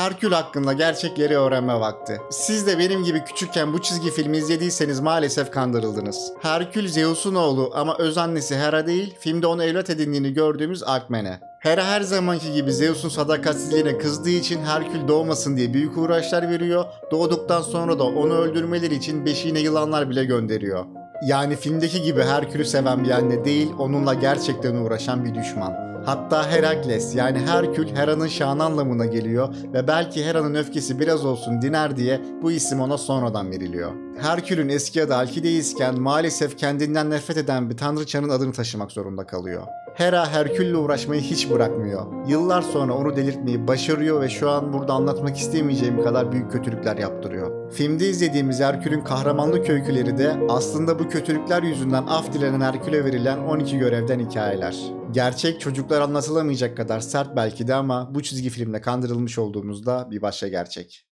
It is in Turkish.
Herkül hakkında gerçekleri öğrenme vakti. Siz de benim gibi küçükken bu çizgi filmi izlediyseniz maalesef kandırıldınız. Herkül Zeus'un oğlu ama öz annesi Hera değil, filmde onu evlat edindiğini gördüğümüz Alkmene. Hera her zamanki gibi Zeus'un sadakatsizliğine kızdığı için Herkül doğmasın diye büyük uğraşlar veriyor. Doğduktan sonra da onu öldürmeleri için beşiğine yılanlar bile gönderiyor. Yani filmdeki gibi Herkül'ü seven bir anne değil, onunla gerçekten uğraşan bir düşman. Hatta Herakles yani Herkül Hera'nın şanı anlamına geliyor ve belki Hera'nın öfkesi biraz olsun diner diye bu isim ona sonradan veriliyor. Herkül'ün eski adı Alkideisken maalesef kendinden nefret eden bir tanrıçanın adını taşımak zorunda kalıyor. Hera Herkül'le uğraşmayı hiç bırakmıyor. Yıllar sonra onu delirtmeyi başarıyor ve şu an burada anlatmak istemeyeceğim kadar büyük kötülükler yaptırıyor. Filmde izlediğimiz Herkül'ün kahramanlık öyküleri de aslında bu kötülükler yüzünden af dilenen Herkül'e verilen 12 görevden hikayeler. Gerçek çocuklar anlatılamayacak kadar sert belki de ama bu çizgi filmle kandırılmış olduğumuzda bir başka gerçek.